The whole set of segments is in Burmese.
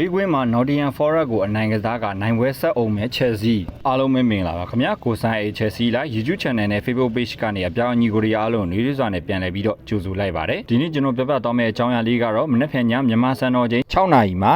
ဝေးကွင်းမှာ Nottingham Forest ကိုအနိုင်ကစားကနိုင်ပွဲဆက်အောင်မဲ့ Chelsea အားလုံးပဲမင်္ဂလာပါခင်ဗျာကိုဆိုင်အေ Chelsea လာ YouTube Channel နဲ့ Facebook Page ကနေအပြောင်းအညီကိုရီအားလုံးနေရွေးစွာနဲ့ပြန်လည်ပြီးတော့ကြိုဆိုလိုက်ပါတယ်ဒီနေ့ကျွန်တော်ပြပြသွားမယ့်အကြောင်းအရာလေးကတော့မနေ့ဖြန်ညမြန်မာစံတော်ချိန်6နာရီမှာ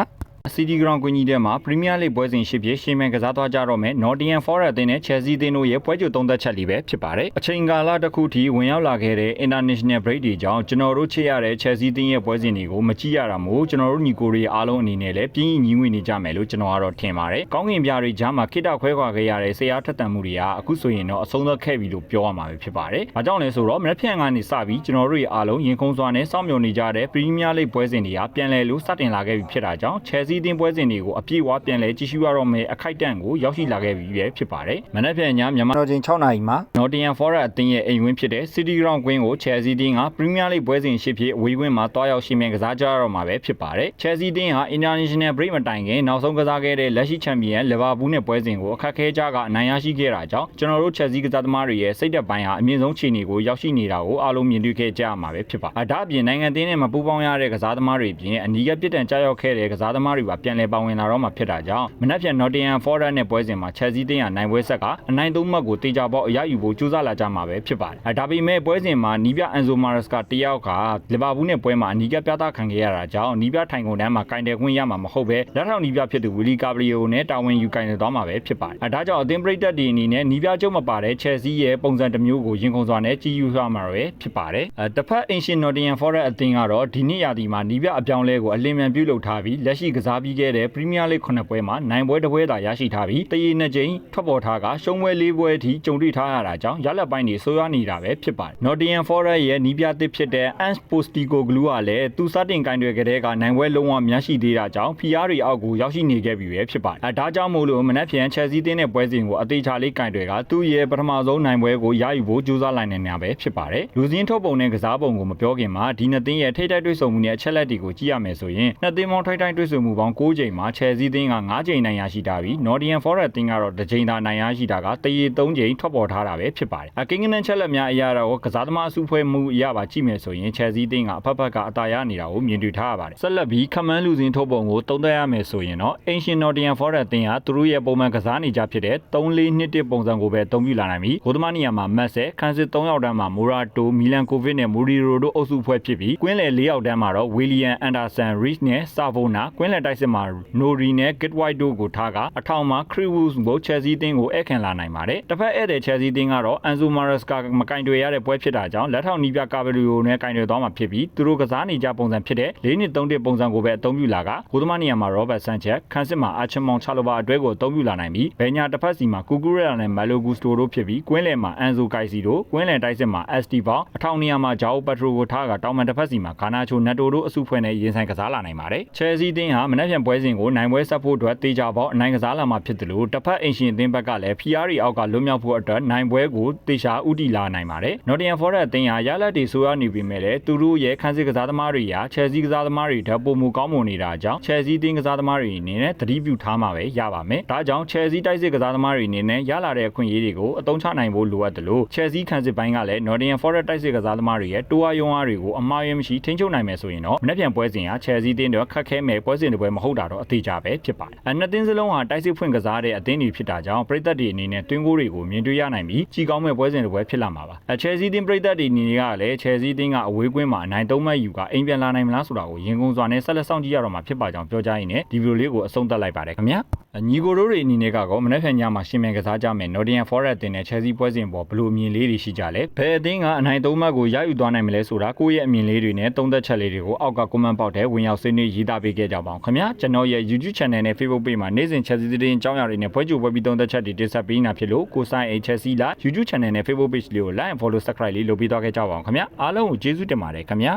City Ground ကွင်းကြီးထဲမှာ Premier League ပွဲစဉ်ရှစ်ပြည့်ရှင်းမှန်ကစားသွားကြတော့မယ် Nottingham Forest အသင်းနဲ့ Chelsea အသင်းတို့ရဲ့ပွဲကြိုသုံးသက်ချက်လေးပဲဖြစ်ပါတယ်။အချိန်ကာလတစ်ခုထိဝင်ရောက်လာခဲ့တဲ့ International Break တွေကြောင့်ကျွန်တော်တို့ချစ်ရတဲ့ Chelsea အသင်းရဲ့ပွဲစဉ်တွေကိုမကြည့်ရတာမို့ကျွန်တော်တို့ညီကိုတွေအားလုံးအနေနဲ့လည်းပြင်းရင်ညီငွေနေကြမယ်လို့ကျွန်တော်ကတော့ထင်ပါတယ်။ကောင်းကင်ပြားတွေကြားမှာခိတခွဲခွာခဲ့ရတဲ့ဆရာထက်တန်မှုတွေကအခုဆိုရင်တော့အဆုံးသတ်ခဲ့ပြီလို့ပြောရမှာပဲဖြစ်ပါတယ်။ဒါကြောင့်လဲဆိုတော့မနေ့ဖြန်ကနေစပြီးကျွန်တော်တို့ရဲ့အားလုံးရင်ခုန်စွာနဲ့စောင့်မျှော်နေကြတဲ့ Premier League ပွဲစဉ်တွေကပြန်လည်လို့စတင်လာခဲ့ပြီဖြစ်တာကြောင့် Chelsea အသင်းပွဲစဉ်တွေကိုအပြည့်အဝပြန်လည်ကြည့်ရှုရတော့မယ်အခိုက်အတန့်ကိုရောက်ရှိလာခဲ့ပြီပဲဖြစ်ပါတယ်။မနေ့ဖြန်ညမြန်မာတော်ချိန်6နာရီမှာ Nottingham Forest အသင်းရဲ့အိမ်ဝင်းဖြစ်တဲ့ City Ground ကွင်းကို Chelsea အသင်းက Premier League ပွဲစဉ်ရှစ်ဖြစ်အဝေးကွင်းမှာတွားရောက်ရှိမြင်ကစားကြရတော့မှာပဲဖြစ်ပါတယ်။ Chelsea အသင်းဟာ International Break မတိုင်ခင်နောက်ဆုံးကစားခဲ့တဲ့လက်ရှိချန်ပီယံ Liverpool နဲ့ပွဲစဉ်ကိုအခက်အခဲကြကအနိုင်ရရှိခဲ့တာကြောင့်ကျွန်တော်တို့ Chelsea ကစားသမားတွေရဲ့စိတ်သက်ပိုင်းဟာအမြင့်ဆုံးခြေအနေကိုရောက်ရှိနေတာကိုအားလုံးမြင်တွေ့ခဲ့ကြရမှာပဲဖြစ်ပါ။ဒါအပြင်နိုင်ငံအသင်းနဲ့မပူးပေါင်းရတဲ့ကစားသမားတွေပြင်အနီးကပြစ်ဒဏ်ကြားရောက်ခဲ့တဲ့ကစားသမားတွေပါပြန်လည်ပါဝင်လာတော့မှာဖြစ်တာကြောင့်မနက်ဖြန် Nottingham Forest နဲ့ပွဲစဉ်မှာ Chelsea တင်းရနိုင်ပွဲဆက်ကအနိုင်သုံးမှတ်ကိုတေချာပေါက်အရယူဖို့ကြိုးစားလာကြမှာပဲဖြစ်ပါတယ်။ဒါပေမဲ့ပွဲစဉ်မှာနီးပြ Enzo Maresca တယောက်ကလီဗာပူးနဲ့ပွဲမှာအနီးကပြသခံခဲ့ရတာကြောင့်နီးပြထိုင်ကုန်တန်းမှာကင်တယ်ခွင့်ရမှာမဟုတ်ပဲလက်ထောက်နီးပြဖြစ်သူ Willy Caballero နဲ့တာဝန်ယူကင်တယ်သွားမှာပဲဖြစ်ပါတယ်။ဒါကြောင့်အသင်းပရိသတ်တွေအနေနဲ့နီးပြကျုံမပါတဲ့ Chelsea ရဲ့ပုံစံတစ်မျိုးကိုရင်ခုန်စွာနဲ့ကြည်ယူရမှာပဲဖြစ်ပါတယ်။အဲတစ်ဖက် Ancient Nottingham Forest အသင်းကတော့ဒီနှစ်ရာသီမှာနီးပြအပြောင်းလဲကိုအလင်းမြန်ပြုလုပ်ထားပြီးလက်ရှိကစားပြီးခဲ့တဲ့ Premier League 9ပွဲမှာနိုင်ပွဲတစ်ပွဲသာရရှိထားပြီးတရေနှစ်ကြိမ်ထွက်ပေါ်ထားကရှုံးပွဲ၄ပွဲအထိကြုံတွေ့ထားရတာကြောင့်ရလက်ပိုင်းတွေဆိုးရွားနေတာပဲဖြစ်ပါတယ်။ Nottingham Forest ရဲ့နီးပြသစ်ဖြစ်တဲ့ Ange Postecoglou ကလည်းသူစတင်ကင်တွယ်ကြတဲ့ကနိုင်ပွဲလုံးဝမျက်ရှိသေးတာကြောင့် PR တွေအောက်ကိုရောက်ရှိနေခဲ့ပြီပဲဖြစ်ပါတယ်။အဲဒါကြောင့်မို့လို့မနက်ဖြန် Chelsea တင်းတဲ့ပွဲစဉ်ကိုအသေးချာလေးကင်တွယ်ကသူ့ရဲ့ပထမဆုံးနိုင်ပွဲကိုရယူဖို့ကြိုးစားလိုက်နေတာပဲဖြစ်ပါတယ်။လူစင်းထုတ်ပုံနဲ့ကစားပုံကိုမပြောခင်မှာဒီနှစ်သင်းရဲ့ထိတိုက်တွေ့ဆုံမှုနဲ့အချက်လက်တွေကိုကြည့်ရမယ်ဆိုရင်နှစ်သင်းပေါင်းထိတိုက်တွေ့ဆုံမှုပေါင်း9ကြိမ်မှာ Chelsea တင်းက9ကြိမ်နိုင်ရရှိထားပြီး Nottingham Forest တင်းကတော့တစ်ကြိမ်သာနိုင်ရရှိတာကတရေ3ကြိမ်ထွက်ပေါ်ထားတာပဲဖြစ်ပါတယ်။အကင်းကနန်ချက်လက်များအရာတော့ကစားသမားအစုဖွဲ့မှုအရာပါကြည့်မယ်ဆိုရင် Chelsea တင်းကအဖက်ဖက်ကအသာရနေတာကိုမြင်တွေ့ထားရပါတယ်။ဆက်လက်ပြီးခမန်းလူစင်းထုတ်ပုံကိုတုံးသက်ရမယ်ဆိုရင်တော့ Ancient Nottingham Forest တင်းဟာသူတို့ရဲ့ပုံမှန်ကစားနေကြဖြစ်တဲ့3-4-2ပုံစံကိုပဲအသုံးပြုလာနိုင်ပြီးဂိုးသမားနေရာမှာမတ်ဆက်ခန်းစစ်3ယောက်တန်းမှာမိုရာတိုမီလန်ကိုဗစ်နဲ့မိုရီရိုတို့အုပ်စုဖွဲ့ဖြစ်ပြီးကွင်းလယ်4ယောက်တန်းမှာတော့ဝီလီယံအန်ဒါဆန်ရစ်နဲ့ဆာဗိုနာကွင်းလယ်တိုက်စစ်မှာနိုရီနဲ့ဂစ်ဝိုက်တို့ကိုထားကအထောင်မှာခရီဝူးကိုချယ်ဆီတင်းကိုဧည့်ခံလာနိုင်ပါတယ်တစ်ဖက်ဧည့်သည်ချယ်ဆီတင်းကတော့အန်ဇိုမာရက်စကာမကင်တွေရတဲ့ပွဲဖြစ်တာကြောင့်လက်ထောက်နီးပြကာဗလီယိုနဲ့ကင်တွေသွားမှာဖြစ်ပြီးသူတို့ကစားနေကြပုံစံဖြစ်တဲ့၄နှစ်၃နှစ်ပုံစံကိုပဲအသုံးပြုလာကဂိုးသမားနေရာမှာရောဘတ်ဆန်ချက်ခန်းစစ်မှာအာချင်မောင်ချလိုဘာအတွဲကိုအသုံးပြုလာနိုင်ပြီးဘယ်ညာတစ်ဖက်စီမှာကူကူရဲလာနဲ့မယ်လိုဂူစတိုတို့ဖြစ်ပြီးကွင်းလယ်မှာအန်ဇိုကိုက်စီတို့ကွင်းလယ်တိုက်စစ်မှာအက်စတီဗောအထောင်နေရာမှာဂျာအိုပက်ထရိုကိုထားကတောင်မန်တစ်ဖက်စီမှာဂါနာချိုနက်တိုတို့အစုဖွဲ့နဲ့ရင်ဆိုင်ကစားလာနိုင်ပါတယ်ချယ်ဆီတင်းဟာမနေ့ပြန်ပွဲစဉ်ကိုနိုင်ပွဲဆက်ဖို့အတွက်တေချာပေါအနိုင်ကစားလာမှာဖြစ်တယ်လို့တစ်ဖက်အင်ရှင်အသင်းဘက်ကလည်း PR အောက်ကလွတ်မြောက်ဖို့အတွက်နိုင်ပွဲကိုတေချာဥတီလာနိုင်ပါတယ် Nottingham Forest အသင်းဟာရလက်တွေဆိုရနေပြီမဲ့လည်းသူတို့ရဲ့ခန်းစစ်ကစားသမားတွေရာ Chelsea ကစားသမားတွေထပ်ပုံမူကောင်းမွန်နေတာကြောင့် Chelsea အသင်းကစားသမားတွေအနေနဲ့သတိပြုထားမှာပဲရပါမယ်ဒါကြောင့် Chelsea တိုက်စစ်ကစားသမားတွေအနေနဲ့ရလာတဲ့အခွင့်အရေးတွေကိုအသုံးချနိုင်ဖို့လိုအပ်တယ်လို့ Chelsea ခန်းစစ်ပိုင်းကလည်း Nottingham Forest တိုက်စစ်ကစားသမားတွေရဲ့တိုးအားယုံအားတွေကိုအမှားရမရှိထိန်းချုပ်နိုင်မယ်ဆိုရင်တော့မနေ့ပြန်ပွဲစဉ်ဟာ Chelsea အသင်းတွေခက်ခဲမဲ့ပွဲစဉ်တွေပွဲမဟုတ်တာတော့အသေးကြပဲဖြစ်ပါတယ်အနှစ်သင်းစလုံးဟာတိုက်စစ်ဖွင့်ကစားတဲ့အသင်းတွေဖြစ်တာကြောင့်ပြည်သက်တွေအနေနဲ့တွင်းကိုတွေကိုမြင်တွေ့ရနိုင်ပြီးကြီးကောင်းမဲ့ပွဲစဉ်တွေပွဲဖြစ်လာမှာပါအ Chelsea အသင်းပြည်သက်တွေအနေနဲ့ကလည်း Chelsea အသင်းကအဝေးကွင်းမှာအနိုင်သုံးမှတ်ယူကအိမ်ပြန်လာနိုင်မလားဆိုတာကိုရင်ကုန်စွာနဲ့ဆက်လက်စောင့်ကြည့်ရတော့မှာဖြစ်ပါကြောင်းပြောကြားရင်းနဲ့ဒီဗီဒီယိုလေးကိုအဆုံးသတ်လိုက်ပါတယ်ခင်ဗျာညီကိုတို့တွေအနေနဲ့ကတော့မနေ့ဖြန်ညမှာရှင်းမြန်ကစားကြမယ် Nottingham Forest တင်နဲ့ Chelsea ပွဲစဉ်ပေါ်ဘယ်လိုအမြင်လေးတွေရှိကြလဲဘယ်အသင်းကအနိုင်သုံးမှတ်ကိုရယူသွားနိုင်မလဲဆိုတာကိုယ့်ရဲ့အမြင်လေးတွေနဲ့သုံးသက်ချက်လေးတွေကိုအောက်က comment box ထဲဝင်ရောက်ဆွေးနွေးရေးသားပေးခဲ့ကြပါအောင်ခင်ဗျာကျွန်တော်ရဲ့ YouTube channel နဲ့ Facebook page မှာနေ့စဉ် Chelsea သတင်းအကြောင်းအရာတွေနဲ့ပွဲကြိုပွဲပြီးသုံးသက်ချက်တွေတင်ဆက်ပေးနေတာဖြစ်လို့ကိုဆိုင်အိ Chelsea လာ YouTube channel နဲ့ Facebook page လေးကို like and follow subscribe လေးလုပ်ပြီးသွားခဲ့ကြပါအောင်ခင်ဗျာအားလုံးကိုကျေးဇူးတင်ပါတယ်ခင်ဗျာ